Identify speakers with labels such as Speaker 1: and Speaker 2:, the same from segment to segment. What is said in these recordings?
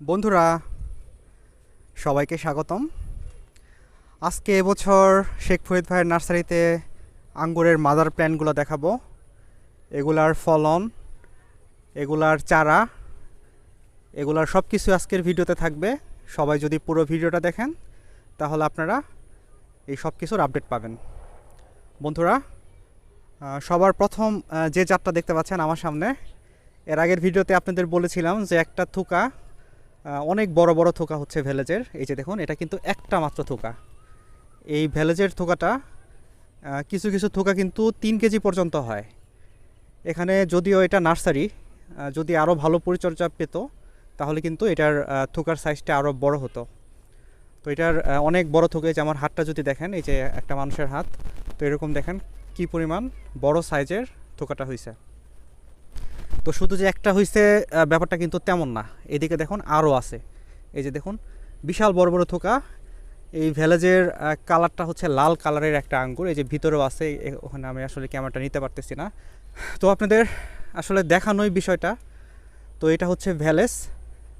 Speaker 1: বন্ধুরা, সবাইকে স্বাগতম। আজকে এবছর শেখ ফরিদ ভাইয়ের নার্সারিতে আঙ্গুরের মাদার প্ল্যান্টগুলো দেখাবো। এগুলার ফলন, এগুলার চারা, এগুলার সব কিছু আজকের ভিডিওতে থাকবে। সবাই যদি পুরো ভিডিওটা দেখেন, তাহলে আপনারা এই সব কিছুর আপডেট পাবেন। বন্ধুরা সবার প্রথম যে জাতটা দেখতে পাচ্ছেন আমার সামনে, এর আগের ভিডিওতে আপনাদের বলেছিলাম যে একটা থুকা অনেক বড় বড় থোকা হচ্ছে ভ্যালেজের এই যে দেখুন, এটা কিন্তু একটা মাত্র থোকা। এই ভ্যালেজের থোকাটা কিছু কিছু থোকা কিন্তু তিন কেজি পর্যন্ত হয়। এখানে যদিও এটা নার্সারি যদি আরও ভালো পরিচর্যা পেত, তাহলে কিন্তু এটার থোকার সাইজটা আরও বড় হতো। তো এটার অনেক বড় থোকা যে আমার হাতটা যদি দেখেন, এই যে একটা মানুষের হাত, তো এরকম দেখেন কি পরিমাণ বড় সাইজের থোকাটা হয়েছে তো শুধু যে একটা হয়েছে ব্যাপারটা কিন্তু তেমন না। এদিকে দেখুন আরও আছে। এই যে দেখুন, বিশাল বড় বড় থোকা। এই ভ্যালেজের কালারটা হচ্ছে লাল কালারের একটা আঙ্গুর। এই যে ভিতরেও আছে ওখানে আমি আসলে ক্যামেরাটা নিতে পারতেছি না। তো আপনাদের আসলে দেখানোই বিষয়টা। তো এটা হচ্ছে ভ্যালেস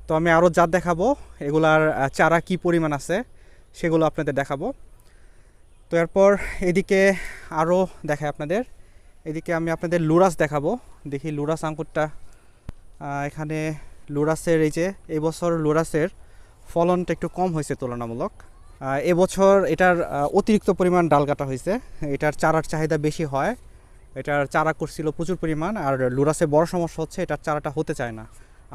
Speaker 1: তো আমি আরও জাত দেখাবো, এগুলার চারা কি পরিমাণ আছে, সেগুলো আপনাদের দেখাবো। তো এরপর এদিকে আরও দেখায় আপনাদের। এদিকে আমি আপনাদের লুরাস দেখাবো। দেখি লুরাস আঙ্কুরটা এখানে লুরাসের এই যে এবছর লুরাসের ফলনটা একটু কম হয়েছে তুলনামূলক। এবছর এটার অতিরিক্ত পরিমাণ ডাল কাটা হয়েছে। এটার চারার চাহিদা বেশি হয়। এটার চারা করছিল প্রচুর পরিমাণ আর লুরাসে বড় সমস্যা হচ্ছে এটার চারাটা হতে চায় না।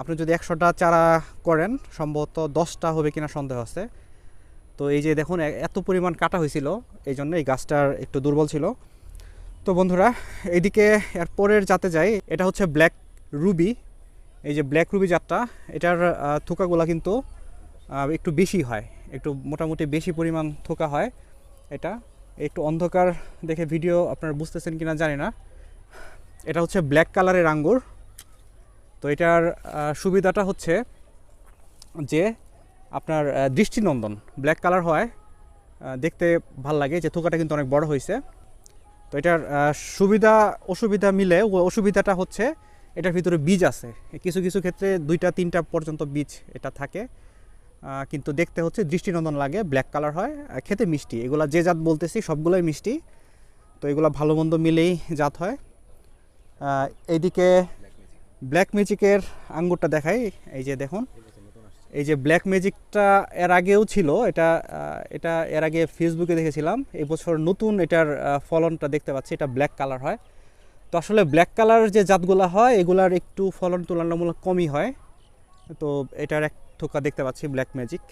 Speaker 1: আপনি যদি একশোটা চারা করেন, সম্ভবত দশটা হবে কিনা সন্দেহ আছে। তো এই যে দেখুন এত পরিমাণ কাটা হয়েছিল, এই জন্য এই গাছটার একটু দুর্বল ছিল। তো বন্ধুরা, এদিকে এরপরের যাতে যাই, এটা হচ্ছে ব্ল্যাক রুবি। এই যে ব্ল্যাক রুবি জাতটা, এটার থোকাগুলা কিন্তু একটু বেশি হয়, একটু মোটামুটি বেশি পরিমাণ থোকা হয় এটা। একটু অন্ধকার দেখে ভিডিও আপনারা বুঝতেছেন কিনা জানি না। এটা হচ্ছে ব্ল্যাক কালারের আঙ্গুর। তো এটার সুবিধাটা হচ্ছে যে আপনার দৃষ্টিনন্দন, ব্ল্যাক কালার হয় দেখতে ভালো লাগে, যে থোকাটা কিন্তু অনেক বড় হয়েছে তো এটার সুবিধা, অসুবিধা মিলে অসুবিধাটা হচ্ছে এটার ভিতরে বীজ আছে। কিছু কিছু ক্ষেত্রে দুইটা, তিনটা পর্যন্ত বীজ এটা থাকে। কিন্তু দেখতে হচ্ছে দৃষ্টিনন্দন লাগে ব্ল্যাক কালার হয় খেতে মিষ্টি। এগুলা যে জাত বলতেছি, সবগুলোই মিষ্টি। তো এগুলো ভালো মন্দ মিলেই জাত হয়। এইদিকে ব্ল্যাক ম্যাজিকের আঙ্গুরটা দেখাই। এই যে দেখুন। এই যে ব্ল্যাক ম্যাজিকটা এর আগেও ছিল, এটা এটা এর আগে ফেসবুকে দেখেছিলাম। এই বছর নতুন এটার ফলনটা দেখতে পাচ্ছি, এটা ব্ল্যাক কালার হয়। তো আসলে ব্ল্যাক কালার যে জাতগুলো হয়, এগুলার একটু ফলন তুলনামূলক কমই হয়। তো এটার এক থোকা দেখতে পাচ্ছি ব্ল্যাক ম্যাজিক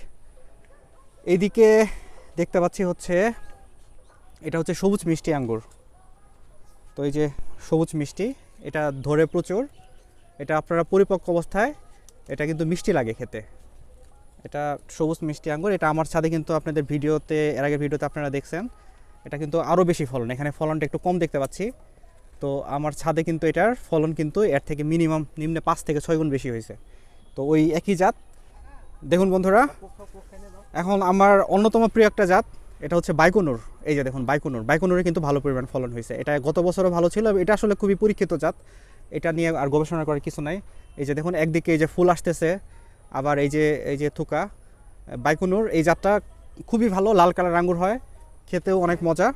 Speaker 1: এইদিকে দেখতে পাচ্ছি হচ্ছে, এটা হচ্ছে সবুজ মিষ্টি আঙ্গুর। তো এই যে সবুজ মিষ্টি, এটা ধরে প্রচুর। এটা আপনারা পরিপক্ক অবস্থায়, এটা কিন্তু মিষ্টি লাগে খেতে। এটা সবুজ মিষ্টি আঙ্গুর, এটা আমার ছাদে কিন্তু আপনাদের ভিডিওতে, এর আগের ভিডিওতে আপনারা দেখছেন। এটা কিন্তু আরও বেশি ফলন, এখানে ফলনটা একটু কম দেখতে পাচ্ছি। তো আমার ছাদে কিন্তু এটার ফলন কিন্তু এর থেকে মিনিমাম নিম্নে পাঁচ থেকে ছয় গুণ বেশি হয়েছে। তো ওই একই জাত। দেখুন বন্ধুরা, এখন আমার অন্যতম প্রিয় একটা জাত, এটা হচ্ছে বাইকনুর। এই যে দেখুন, বাইকনুর। বাইকনুরে কিন্তু ভালো পরিমাণ ফলন হয়েছে। এটা গত বছরও ভালো ছিল, এটা আসলে খুবই পরীক্ষিত জাত। এটা নিয়ে আর গবেষণা করার কিছু নাই। এই যে দেখুন, একদিকে এই যে ফুল আসতেছে আবার এই যে এই যে থুকা বাইকুনুর, এই জাতটা খুবই ভালো, লাল কালার আঙ্গুর হয়, খেতেও অনেক মজা।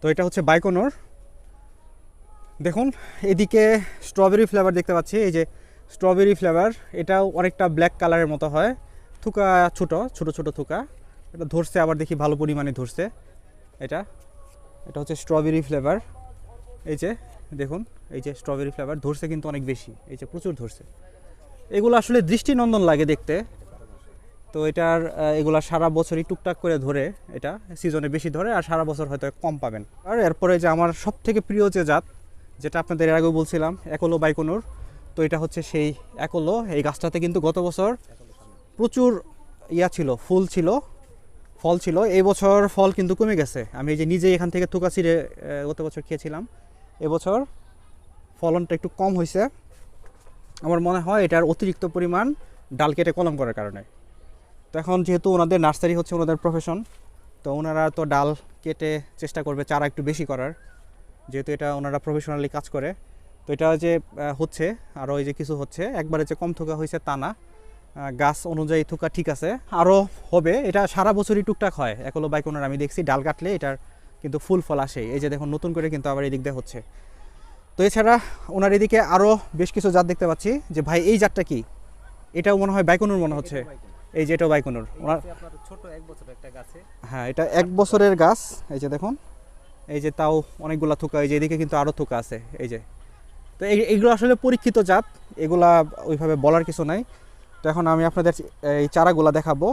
Speaker 1: তো এটা হচ্ছে বাইকনুর। দেখুন, এদিকে স্ট্রবেরি ফ্লেভার দেখতে পাচ্ছি, এই যে স্ট্রবেরি ফ্লেভার এটাও অনেকটা ব্ল্যাক কালারের মতো হয়। থুকা ছোট ছোট ছোট থুকা। এটা ধরছে, আবার দেখি ভালো পরিমাণে ধরছে। এটা এটা হচ্ছে স্ট্রবেরি ফ্লেভার এই যে দেখুন, এই যে স্ট্রবেরি ফ্লেভার ধরছে কিন্তু অনেক বেশি, এই যে প্রচুর ধরছে। এগুলো আসলে দৃষ্টিনন্দন লাগে দেখতে। তো এটার এগুলা সারা বছরই টুকটাক করে ধরে এটা সিজনে বেশি ধরে আর সারা বছর হয়তো কম পাবেন। আর এরপরে যে আমার সব থেকে প্রিয় যে জাত, যেটা আপনাদের এর আগেও বলছিলাম, একলো বাইকনুর, তো এটা হচ্ছে সেই একলো। এই গাছটাতে কিন্তু গত বছর প্রচুর ইয়া ছিল, ফুল ছিল, ফল ছিল। এই বছর ফল কিন্তু কমে গেছে। আমি এই যে নিজেই এখান থেকে থুকা ছিঁড়ে গত বছর খেয়েছিলাম। এবছর ফলনটা একটু কম হয়েছে। আমার মনে হয় এটার অতিরিক্ত পরিমাণ ডাল কেটে কলম করার কারণে। তো এখন যেহেতু ওনাদের নার্সারি হচ্ছে ওনাদের প্রফেশন তো ওনারা তো ডাল কেটে চেষ্টা করবে, চারা একটু বেশি করার। যেহেতু এটা ওনারা প্রফেশনালি কাজ করে। তো এটা যে হচ্ছে আরও ওই যে কিছু হচ্ছে, একবারে যে কম থোকা হয়েছে তা না। গাছ অনুযায়ী থোকা ঠিক আছে। আরও হবে, এটা সারা বছরই টুকটাক হয়। একলো বাইকোনার, আমি দেখছি ডাল কাটলে এটার কিন্তু ফুল ফল আসে। এই যে দেখুন নতুন করে কিন্তু আবার এদিক দিয়ে হচ্ছে। তো এছাড়া ওনার এদিকে আরও বেশ কিছু জাত দেখতে পাচ্ছি যে ভাই এই জাতটা কি? এটাও মনে হয় বাইকোনুর মনে হচ্ছে। এই যে এটাও বাইকোনুর। ওনার
Speaker 2: ছোট এক বছর একটা গাছে।
Speaker 1: হ্যাঁ এটা এক বছরের গাছ। এই যে দেখুন এই যে তাও অনেকগুলা থোকা এই যে এদিকে কিন্তু আরও থোকা আছে। এই যে তো এই এইগুলো আসলে পরীক্ষিত জাত। এগুলা ওইভাবে বলার কিছু নাই। তো এখন আমি আপনাদের এই চারাগুলা দেখাবো।